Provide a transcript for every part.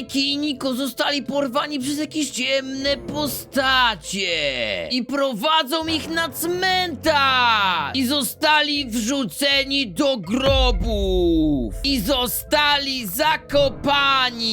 Majki i Niko zostali porwani przez jakieś ciemne postacie i prowadzą ich na cmentarz i zostali wrzuceni do grobów i zostali zakopani.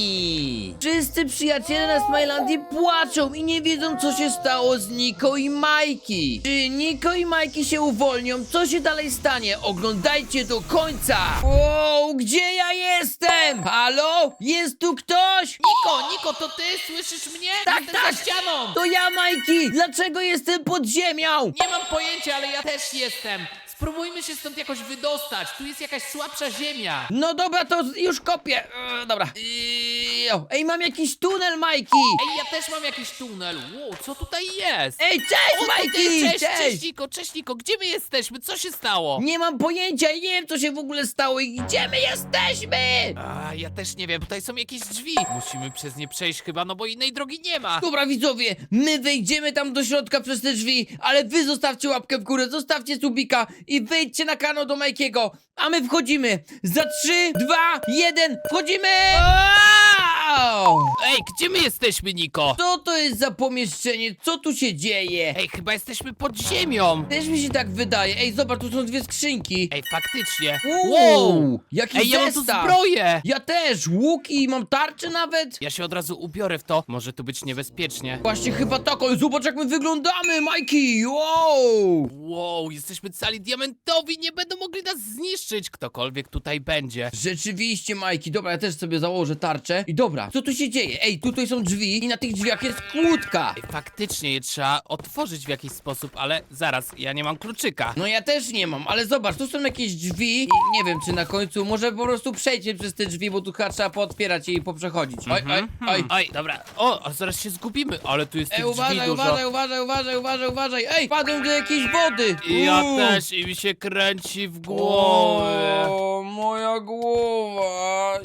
Wszyscy przyjaciele na Smilandii płaczą i nie wiedzą co się stało z Niko i Majki. Czy Niko i Majki się uwolnią? Co się dalej stanie? Oglądajcie do końca. Wow, gdzie ja jestem? Halo? Jest tu ktoś? Niko, Niko, to ty? Słyszysz mnie? Tak, Jestem tak. za ścianą! To ja, Majki! Dlaczego jestem pod ziemią? Nie mam pojęcia, ale ja też jestem. Spróbujmy się stąd jakoś wydostać. Tu jest jakaś słabsza ziemia. No dobra, to już kopię. E, dobra. Ej, Ej, mam jakiś tunel, Majki! Ej, ja też mam jakiś tunel. Wow, co tutaj jest? Ej, O, cześć, ty, Majki! cześć, cześć, Niko, cześć, Niko. Gdzie my jesteśmy? Co się stało? Nie mam pojęcia i nie wiem, co się w ogóle stało i gdzie my jesteśmy! A, ja też nie wiem. Tutaj są jakieś drzwi. Musimy przez nie przejść chyba, no bo innej drogi nie ma. Dobra, widzowie, my wejdziemy tam do środka przez te drzwi, ale wy zostawcie łapkę w górę, zostawcie subika i wejdźcie na kanał do Majkiego, a my wchodzimy. Za 3, 2, 1, wchodzimy! Wow! Ej, gdzie my jesteśmy, Niko? Co to jest za pomieszczenie? Co tu się dzieje? Ej, chyba jesteśmy pod ziemią. Też mi się tak wydaje. Ej, zobacz, tu są dwie skrzynki. Ej, faktycznie. Wow! Jaki Ej, ja mam tu zestaw! zbroję. Ja też, łuki i mam tarczę nawet. Ja się od razu ubiorę w to. Może tu być niebezpiecznie. Właśnie chyba tak, ale zobacz jak my wyglądamy, Majki! Wow! Wow, jesteśmy cali diamentowi, nie będą mogli nas zniszczyć, ktokolwiek tutaj będzie. Rzeczywiście, Majki, dobra, ja też sobie założę tarczę. I dobra, co tu się dzieje? Ej, tutaj są drzwi i na tych drzwiach jest kłódka. Ej, faktycznie je trzeba otworzyć w jakiś sposób, ale zaraz, ja nie mam kluczyka. No ja też nie mam, ale zobacz, tu są jakieś drzwi i nie wiem, czy na końcu może po prostu przejdźcie przez te drzwi, bo tu chyba trzeba pootwierać je i poprzechodzić. Oj, oj, Mhm, oj. hmm. Oj, dobra. O, a zaraz się zgubimy, ale tu jest Ej, tych drzwi uważaj, dużo. uważaj, uważaj, uważaj, uważaj, uważaj. Ej, padłem do jakiejś wody. I ja Uuu. też, i mi się kręci w głowie. O, moja głowa.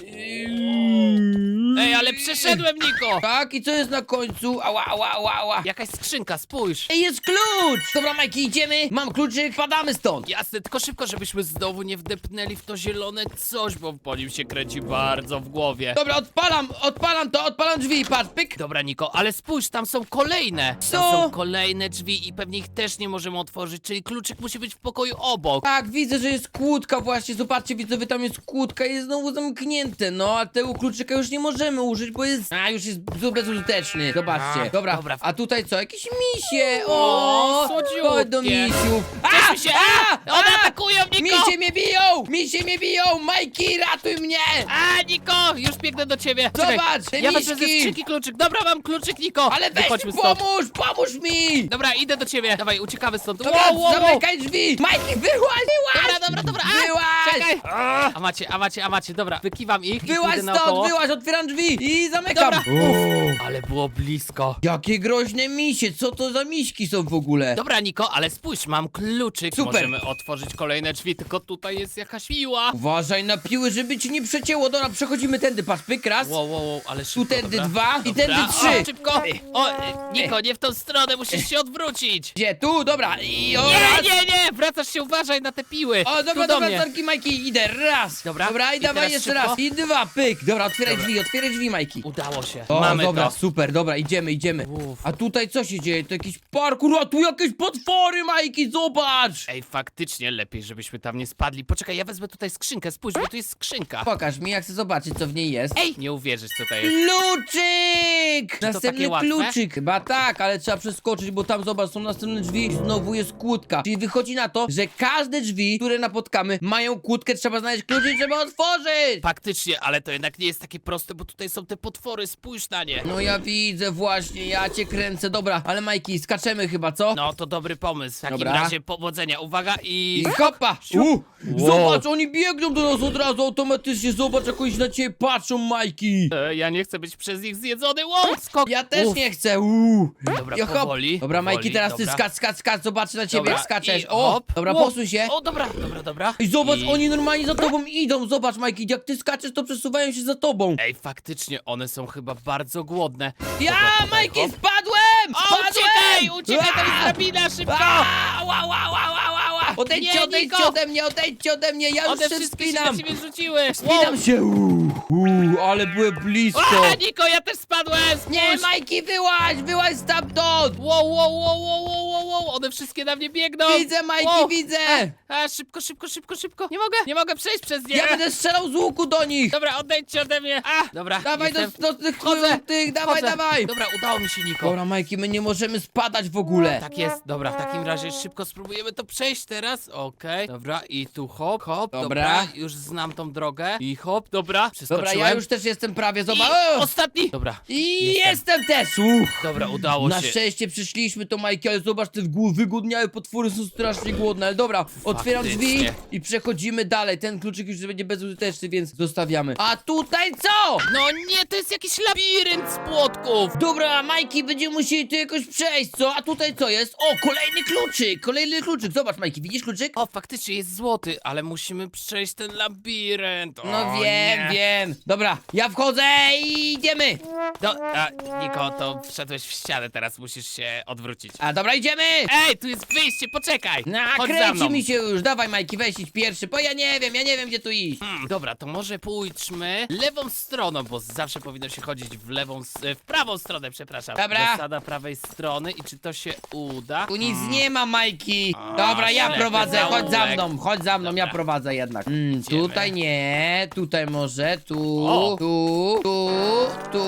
Ej, ale przeszedłem, Niko! Tak, i co jest na końcu? Ała, ała, ała, ała. Jakaś skrzynka, spójrz. Ej, jest klucz! Dobra, Majki, idziemy. Mam kluczyk, padamy stąd. Jasne, tylko szybko, żebyśmy znowu nie wdepnęli w to zielone coś, bo po nim się kręci bardzo w głowie. Dobra, odpalam, odpalam to, odpalam drzwi, patrz, pyk. Dobra, Niko, ale spójrz, tam są kolejne. Co? Tam są kolejne drzwi i pewnie ich też nie możemy otworzyć, czyli kluczyk musi być w pokoju obok. Tak, widzę, że jest kłódka właśnie, zobaczcie widzowie, tam jest kłódka i jest znowu zamknięte, no, a tego kluczyka już nie możemy użyć, bo jest, a już jest zu- bezużyteczny, zobaczcie. A, Dobra, dobra. a tutaj co, jakieś misie, O, o, słodziutkie. chodź do misiów. Cześć, misie! A, one atakują, Niko! Misie mnie biją, misie mnie biją, Majki, ratuj mnie. A, Niko! Już biegnę do ciebie! Czekaj, Zobacz, te Ja wezmę ze skrzynki kluczyk. Dobra, mam kluczyk, Niko! Ale weź Wychodźmy mi stąd. pomóż, pomóż mi. Dobra, idę do ciebie. Dawaj, uciekamy stąd. Dobra, wow, wow, wow. zamykaj drzwi. Majki, wyłaź, wyłaź. Dobra, dobra, dobra. A, Wyłaź. Czekaj! A macie, a macie, a macie, dobra, wykiwam ich i Wyłaź pójdę stąd, naokoło. wyłaź, otwieram drzwi i zamykam. Dobra. Uff. Ale było blisko. Jakie groźne misie, co to za miśki są w ogóle? Dobra, Niko, ale spójrz, mam kluczyk. Super. Możemy otworzyć kolejne drzwi, tylko tutaj jest jakaś miła. Uważaj na piły, żeby ci nie przecięło. Dobra, przechodzimy tędy, patrz, pyk, raz. Wow, wow, wow, ale Tu szybko, tędy dobra. dwa i Dobra. tędy O, trzy. szybko! O, e, Niko, nie w tą stronę, musisz się odwrócić. Gdzie? Tu, dobra. I o, Nie, raz. nie, nie! Wracasz się, uważaj na te piły! O, tu dobra, do dobra, mnie. Majki, idę, raz. Dobra, Dobra, i, i dawaj teraz jeszcze szybko. raz. I dwa, pyk. Dobra, otwieraj Dobra. drzwi, otwieraj drzwi, Majki. Udało się. O, Mamy dobra, to. super, dobra, idziemy, idziemy. Uf. A tutaj co się dzieje? To jakiś parkour, a tu jakieś potwory, Majki, zobacz! Ej, faktycznie lepiej, żebyśmy tam nie spadli. Poczekaj, ja wezmę tutaj skrzynkę, spójrz, bo tu jest skrzynka. Pokaż mi, jak chcę zobaczyć, co w niej jest. Ej, nie uwierzysz, co to jest. Kluczyk! to Następny takie łatwe? kluczyk. Chyba tak, ale trzeba przeskoczyć, bo tam zobacz, są następne drzwi i znowu jest kłódka. Czyli wychodzi na to, że każde drzwi, które napotkamy, mają kłódkę, trzeba znaleźć klucz i trzeba otworzyć! Faktycznie, ale to jednak nie jest takie proste, bo tutaj są te potwory, spójrz na nie. No ja widzę właśnie, ja cię kręcę. Dobra, ale Majki, skaczemy chyba, co? No, to dobry pomysł. W takim Dobra. razie powodzenia. Uwaga i... I hopa! U, Wow. Zobacz, oni biegną do nas od razu automatycznie. Zobacz, jak oni na ciebie patrzą, Majki. E, ja nie chcę być przez nich zjedzony. Wow, skok. Ja też Uf. nie chcę. Uuu. Dobra, I hop. powoli, Dobra, Majki, teraz ty dobra. skacz, skacz, skacz. Zobaczę na ciebie, Dobra, jak skaczesz. i O, hop. dobra, Wow. posuń się. O, dobra, dobra, dobra. I zobacz, I- oni normalnie za tobą idą. Zobacz, Majki, jak ty skaczesz, to przesuwają się za tobą. Ej, faktycznie, one są chyba bardzo głodne. Ja, tutaj, Majki, hop. spadłem! O, Spadłem! uciekaj, uciekaj, to jest A! drabina, szybko! A, Ła, ła, ła, ła, ła, ła. Odejdźcie, Nie, odejdźcie Niko. ode mnie, odejdźcie ode mnie, ja już One się wszystkie się na wspinam. ciebie rzuciły! Wspinam się. Uuu. Uuu, ale były blisko. A, Niko, ja też spadłem! Spójrz! Nie, Majki, wyłaź, wyłaź stamtąd! Wow, wow, wow, wow, wow, wow, wow, one wszystkie na mnie biegną! Widzę, Majki, Wow. widzę! A, szybko, szybko, szybko, szybko! Nie mogę, nie mogę przejść przez nie! Ja będę strzelał z łuku do nich! Dobra, odejdźcie ode mnie! A, dobra, Dawaj do, jestem... do tych, Wchodzę, tych, dawaj, wchodzę. dawaj! Dobra, udało mi się, Niko. Dobra, Majki, my nie możemy spadać w ogóle. Tak jest, dobra, w takim razie szybko spróbujemy to przejść teraz, okej, dobra, i tu hop, hop, dobra. Dobra. już znam tą drogę, i hop, dobra, przeskoczyłem. Dobra, ja już też jestem prawie, I ostatni! Dobra, I jestem. też! Uch. dobra, udało Na się. szczęście przyszliśmy to Majki, ale zobacz, te wgó- wygłodniałe potwory są strasznie głodne, ale dobra, otwieram drzwi Faktycznie. i przechodzimy dalej. Ten kluczyk już będzie bezużyteczny, więc zostawiamy. A tutaj co? No nie, to jest jakiś labirynt z płotków! Dobra, Majki, będziemy musieli tu jakoś przejść, co? A tutaj co jest? O, kolejny kluczyk, kolejny kluczyk. Zobacz, Majki, widzisz kluczyk? O, faktycznie jest złoty, ale musimy przejść ten labirynt. O, No wiem, nie. wiem. Dobra, ja wchodzę i idziemy. No, a, Niko, to wszedłeś w ścianę, teraz musisz się odwrócić. A dobra, idziemy. Ej, tu jest wyjście, poczekaj! No, Chodź za kręci mną. mi się już. Dawaj, Majki, weź idź pierwszy, bo ja nie wiem, ja nie wiem, gdzie tu iść. Hmm, dobra, to może pójdźmy lewą stroną, bo zawsze powinno się chodzić w lewą, s- w prawą stronę, przepraszam. Dobra. Zasada prawej strony i czy to się uda? Tu nic Hmm. nie ma, Majki. A, Dobra, ja ślepy prowadzę, chodź za zaułek. mną, chodź za mną, ja Dobra. prowadzę jednak. Mm, Idziemy. tutaj nie, tutaj może, tu, O. tu, tu, tu,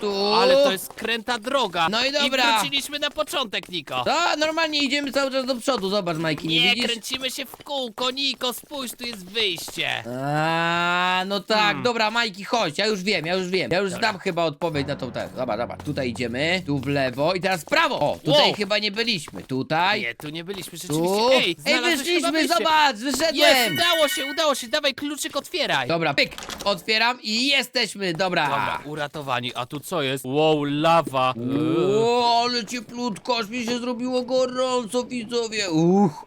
tu. Ale to jest kręta droga. No i dobra. I wróciliśmy na początek, Niko. To normalnie idziemy cały czas do przodu, zobacz, Majki, nie, Nie, widzisz? kręcimy się w kółko, Niko, spójrz, tu jest wyjście. A, no tak, Hmm. dobra, Majki, chodź, ja już wiem, ja już wiem. Ja już Dobra. znam chyba odpowiedź na tą test. Dobra, dobra, tutaj idziemy, tu w lewo i teraz w prawo. O, tutaj Wow. chyba nie byliśmy, tutaj, Nie, tu nie byliśmy rzeczywiście. tu. Ej, Ej, znalazłeś chyba wyszliśmy, wyjście. zobacz, Jest, wyszedłem. udało się, udało się, dawaj kluczyk, otwieraj. Dobra, pyk, otwieram i jesteśmy, dobra. Dobra, uratowani. A tu co jest? Wow, lawa. Eee. O, ale cieplutko, aż mi się zrobiło gorąco, widzowie. Uch,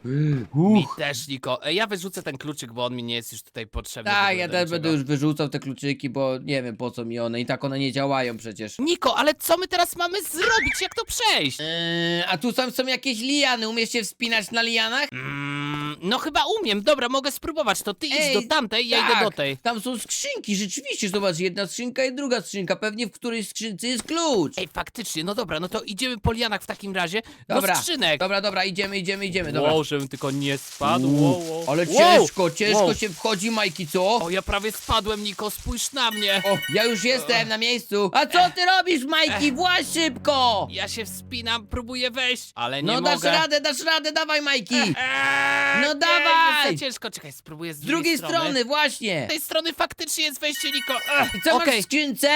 uch. Mi też, Niko. Ej, ja wyrzucę ten kluczyk, bo on mi nie jest już tutaj potrzebny. w Tak, ogóle ja do też niczego. będę już wyrzucał te kluczyki, bo nie wiem po co mi one i tak one nie działają przecież. Niko, ale co my teraz mamy zrobić? Jak to przejść? Eee, a tu tam są jakieś liany, umiesz się wspinać na lianach? Mm, no chyba umiem, dobra, mogę spróbować. To ty idź Ej, do tamtej, ja tak, idę do tej. Tam są skrzynki, rzeczywiście, zobacz, jedna skrzynka i druga skrzynka, pewnie w której skrzynce jest klucz. Ej, faktycznie, no dobra, no to idziemy po lianach w takim razie Dobra, do skrzynek. dobra, dobra, idziemy, idziemy, idziemy, dobra. Wow, żebym tylko nie spadł, wow, wow. Ale Wow, ciężko, ciężko wow. się wchodzi, Majki, co? O, ja prawie spadłem, Niko, spójrz na mnie. O, ja już jestem na miejscu. A co ty robisz, Majki? Właź szybko! Ja się wspinam, próbuję wejść, ale nie No dasz mogę. radę, dasz radę, dawaj, Majki! Eee, No nie, dawaj! Jest za ciężko, czekaj, spróbuję z, Z drugiej strony, właśnie! Z tej strony faktycznie jest wejście, Niko. Ech, I co masz Okej, w skrzynce?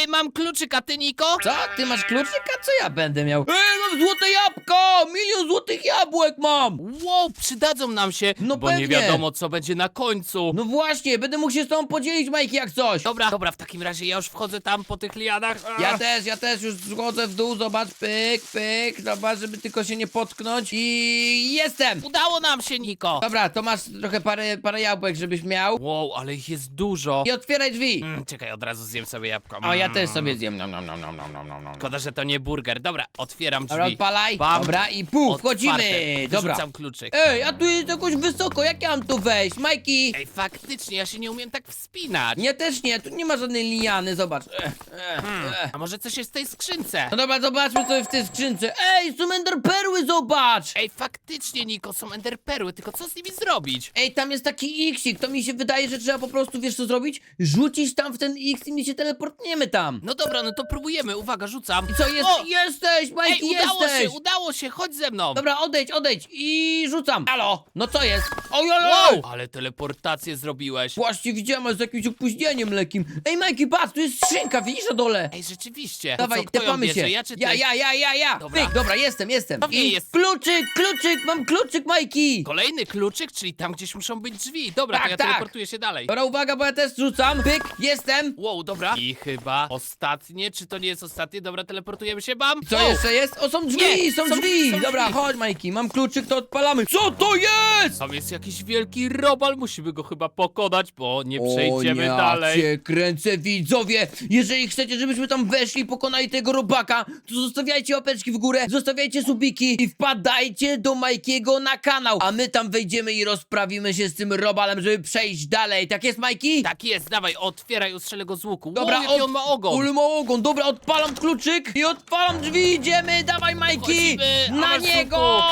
Yy, mam kluczyk, a ty, Niko? Co? Ty masz kluczyk? A co ja będę miał? Ej, mam złote jabłko! Milion złotych jabłek mam! Wow, przydadzą nam się, No bo nie pewnie. wiadomo, co będzie na końcu. No właśnie, będę mógł się z tobą podzielić, Majki, jak coś. Dobra, dobra, w takim razie ja już wchodzę tam po tych lianach. Ech. Ja też, ja też już schodzę w dół, zobacz, pyk, pyk, zobacz, żeby tylko się nie potknąć i jestem! Udało nam się, Niko. Dobra, to masz trochę parę, parę jabłek, żebyś miał. Wow, ale ich jest dużo. I otwieraj drzwi. Mm, czekaj, od razu zjem sobie jabłko. O, ja Mm. też sobie zjem. Nom, nom, nom, nom, nom, nom, nom, nom. Szkoda, że to nie burger. Dobra, otwieram drzwi. Dobra, odpalaj. Bam. Dobra, i pół, Otwarte. wchodzimy. Dobra. Wyrzucam kluczyk. Ej, a tu jest jakoś wysoko, jak ja mam tu wejść? Majki! Ej, faktycznie, ja się nie umiem tak wspinać. Nie, też nie, tu nie ma żadnej liany, zobacz. Ech, ech, Hmm, ech. a może coś jest w tej skrzynce? No dobra, zobaczmy co jest w tej skrzynce. Ej, są ender perły, zobacz! Ej, faktycznie, Niko, są enderperły, tylko co z nimi zrobić? Ej, tam jest taki xik, to mi się wydaje, że trzeba po prostu, wiesz co zrobić? Rzucić tam w ten x i my się teleportniemy tam. No dobra, no to próbujemy, uwaga, rzucam. I co, jest, O! jesteś, Ej, Majki, udało jesteś! się, udało się, chodź ze mną. Dobra, odejdź, odejdź i rzucam. Halo, no co jest? Ojoj! Wow, ale teleportację zrobiłeś. Właśnie widziałem, z jakimś opóźnieniem lekkim. Ej, Majki, patrz, tu jest skrzynka, widzisz na dole? Ej, rzeczywiście. Dawaj, to co, kto ją tepamy bierze, się. ja czy ty? ja, ja, ja, ja, ja. Dobra. Pyk, dobra, jestem, jestem. To I jest. kluczyk, kluczyk, mam kluczyk, Majki. Kolejny kluczyk, czyli tam gdzieś muszą być drzwi. Dobra, Tak, to ja tak. teleportuję się dalej. Dobra, uwaga, bo ja też rzucam. Pyk, jestem. Wow, dobra. I chyba ostatnie, czy to nie jest ostatnie? Dobra, teleportujemy się, bam. Co Wow. jeszcze jest? O, są drzwi, Nie, są, są- drzwi. są Dobra, drzwi. chodź, Majki, mam kluczyk, to odpalamy. Co to jest? Tam jest jakiś wielki robal, musimy go chyba pokonać, bo nie przejdziemy o, ja dalej. cię kręcę, widzowie! Jeżeli chcecie, żebyśmy tam weszli i pokonali tego robaka, to zostawiajcie łapeczki w górę, zostawiajcie subiki i wpadajcie do Majkiego na kanał, a my tam wejdziemy i rozprawimy się z tym robalem, żeby przejść dalej. Tak jest, Majki? Tak jest, dawaj, otwieraj, ustrzelę go z łuku. Dobra, Dobra, jaki od- on ma ogon. Ule ma ogon. Dobra, odpalam kluczyk i odpalam drzwi, idziemy, dawaj Majki! Na niego!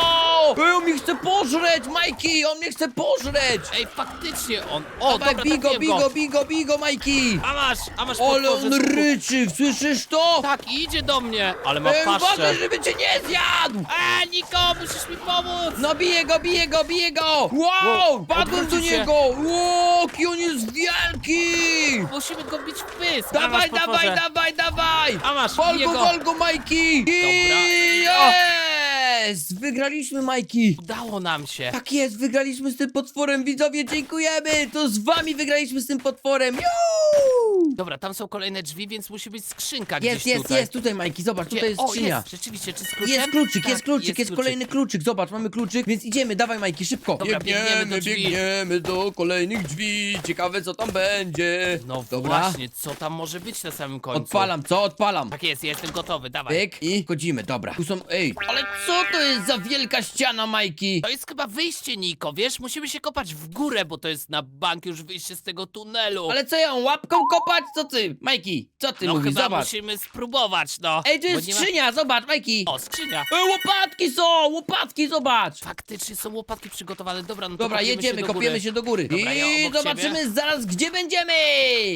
Ej, on mnie chce pożreć, Majki, on mnie chce pożreć! Ej, faktycznie on... O, Dawaj, dobra, bigo, trafiłem bigo, go. bigo, bigo, Majki! A masz, a masz Ale on ryczy, słyszysz to? Tak, idzie do mnie, ale ma Ej, paszczę. uważaj, żeby cię nie zjadł! Eee, Niko, musisz mi pomóc! No biję go, biję go, biję go! Wow, Wow, padłem do się. niego! Wow, jaki on jest wielki! Musimy go bić w pysk! a Dawaj, masz dawaj, potworze. dawaj, dawaj! A masz, Wal bije go, go. wal go, Majki! Dobra. Jest! Wygraliśmy, Majki! Udało nam się. Tak jest, wygraliśmy z tym potworem, widzowie, dziękujemy! To z wami wygraliśmy z tym potworem! Juuu! Dobra, tam są kolejne drzwi, więc musi być skrzynka Jest, gdzieś jest, tutaj. jest, tutaj, Majki, zobacz, Gdzie? tutaj jest o, skrzynia. jest, rzeczywiście, czy z kluczem? Jest kluczyk, Tak, jest kluczyk, jest, kluczyk. kolejny kluczyk. Zobacz, mamy kluczyk, więc idziemy, dawaj Majki, szybko. Dobra, biegniemy do drzwi. biegniemy do kolejnych drzwi. Ciekawe co tam będzie. No Dobra. właśnie, co tam może być na samym końcu? Odpalam, co? Odpalam. Tak jest, ja jestem gotowy, dawaj. Pyk i wchodzimy, dobra. Tu są, ej, ale co to jest za wielka ściana, Majki? To jest chyba wyjście, Niko, wiesz? Musimy się kopać w górę, bo to jest na bank już wyjście z tego tunelu. Ale co ją, łapką kopać? Co ty, Majki? Co ty no mówisz? chyba Zobacz. musimy spróbować, no. Ej, tu Bo jest nie ma- skrzynia, zobacz, Majki. O, skrzynia. Ej, łopatki są, łopatki, zobacz. Faktycznie są łopatki przygotowane. Dobra, no to Dobra, kopiemy jedziemy, się do kopiemy góry. się do góry. Dobra, ja I obok zobaczymy zaraz, gdzie będziemy.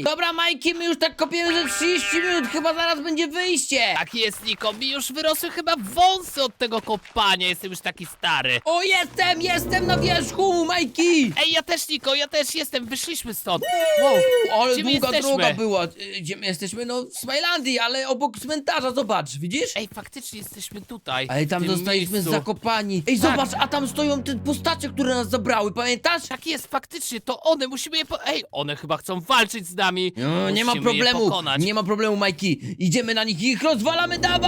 Dobra, Majki, my już tak kopiemy ze 30 minut, chyba zaraz będzie wyjście. Tak jest, Niko. Mi już wyrosły chyba wąsy od tego kopania. Jestem już taki stary. O, jestem, jestem na wierzchu, Majki. Ej, ja też, Niko, ja też jestem. Wyszliśmy stąd. Wow, Ale gdzie my długa jesteśmy? droga była. Y, Gdzie my jesteśmy? No, w Smilandii, ale obok cmentarza, zobacz, widzisz? Ej, faktycznie jesteśmy tutaj. Ale w tam tym zostaliśmy miejscu. zakopani. Ej, Tak. zobacz, a tam stoją te postacie, które nas zabrały, pamiętasz? Tak jest, faktycznie, to one, musimy je po... Ej, one chyba chcą walczyć z nami. No, nie ma Musimy je problemu, pokonać. nie ma problemu, Majki. Idziemy na nich i ich rozwalamy, Tak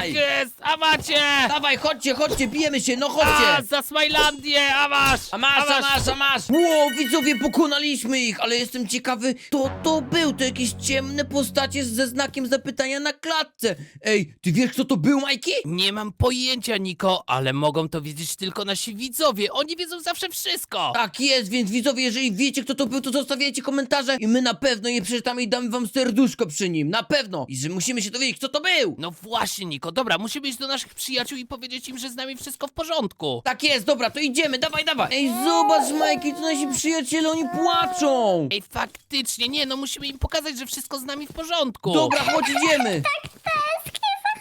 dawaj! jest, a macie! Dawaj, chodźcie, chodźcie, bijemy się, no A, chodźcie! za Smilandię, a masz! A masz, a masz, a masz! Ło, widzowie, pokonaliśmy ich, ale jestem ciekawy, kto to był? To jakieś ciemne postacie ze znakiem zapytania na klatce. Ej, ty wiesz, kto to był, Majki? Nie mam pojęcia, Niko, ale mogą to wiedzieć tylko nasi widzowie. Oni wiedzą zawsze wszystko. Tak jest, więc widzowie, jeżeli wiecie, kto to był, to zostawiajcie komentarze i my na pewno je przeczytamy i damy wam serduszko przy nim, na pewno! I że musimy się dowiedzieć, kto to był! No właśnie, Niko, dobra, musimy iść do naszych przyjaciół i powiedzieć im, że z nami wszystko w porządku. Tak jest, dobra, to idziemy, dawaj, dawaj! Ej, zobacz, Majki, to nasi przyjaciele, oni płaczą! Ej, faktycznie, nie, no musimy im pokazać, że wszystko z nami w porządku. Dobra, chodź, idziemy!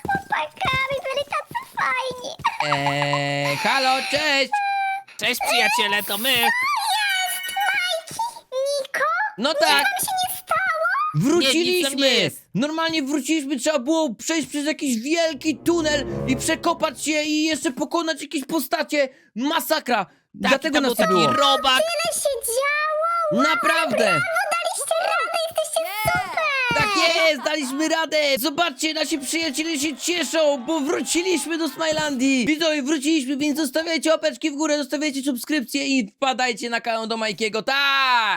chłopakami, byli tacy fajni. Eee, halo, cześć! Cześć przyjaciele, to my. Niko? No tak, Co się nie stało? Nie, nie wróciliśmy! Normalnie wróciliśmy, trzeba było przejść przez jakiś wielki tunel i przekopać się i jeszcze pokonać jakieś postacie. Masakra! Tak, Dlatego nas nie taki było. robak. Tyle się działo. Naprawdę! Daliście radę, jesteście super. Tak jest, daliśmy radę! Zobaczcie, nasi przyjaciele się cieszą, bo wróciliśmy do Smilandii! Widzowie, wróciliśmy, więc zostawiajcie łapeczki w górę, zostawiajcie subskrypcję i wpadajcie na kanał do Majkiego, tak!